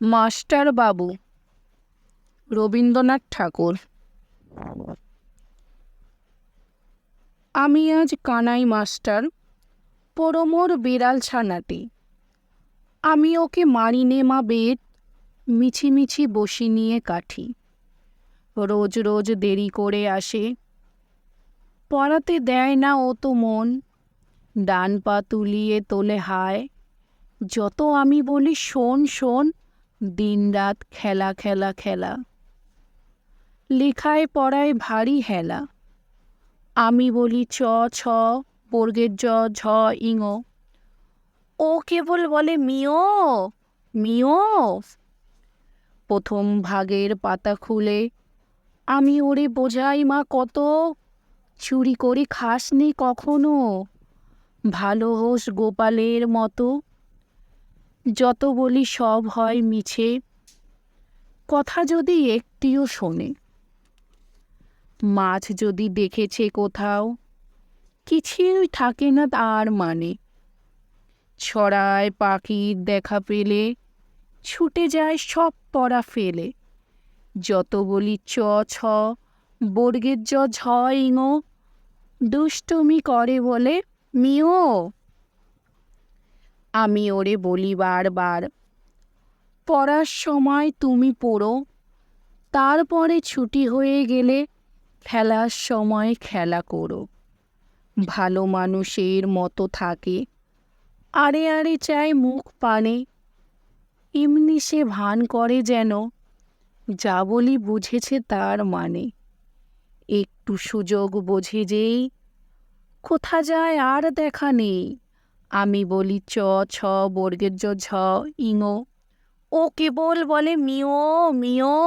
Master বাবু, রবীন্দ্রনাথ ঠাকুর। আমি আজ Kanai master, পরমোর বিড়াল ছানাটি। আমি ওকে মারিনে মা বেদ মিছিমিছি বসি নিয়ে কাঠি। রোজ রোজ দেরি করে আসে, পড়াতে দেয় না ও তো মন। ডান পা তুলিয়ে তোলে হায়, যত আমি বলি শোন শোন দিনরাত খেলা খেলা খেলা। লেখায় পড়ায় ভারী হেলা। আমি বলি চ ছ, বর্গের জ, ঝ, ইঙ। ও কেবল বলে মিও মিও। প্রথম ভাগের পাতা খুলে, আমি ওরে বোঝাই মা কত। চুরি করে খাসনি কখনো। ভালো হোস গোপালের মতো। যত বলি সব হয় মিছে, কথা যদি একটিও শোনে। মাছ যদি দেখেছে কোথাও, কিছুই থাকে না তার মানে। ছড়ায় পাখির দেখা পেলে, ছুটে যায় সব পড়া ফেলে। যত বলি চ, ছ, বর্গের জ ঝ ইঙ, দুষ্টমি করে বলে মিও আমি ওরে বলি বারবার, পড়ার সময় তুমি পড়ো, তারপরে ছুটি হয়ে গেলে খেলার সময় খেলা করো। ভালো মানুষের মতো থাকে, আরে আরে চায় মুখ পানে। এমনি সে ভান করে যেন, যা বলি বুঝেছে তার মানে। একটু সুযোগ বোঝে যেই, কোথা যায় আর দেখা নেই। আমি বলি চ ছ বর্গের জ ঝ ইঙ ও। কেবল বলে মিও মিও।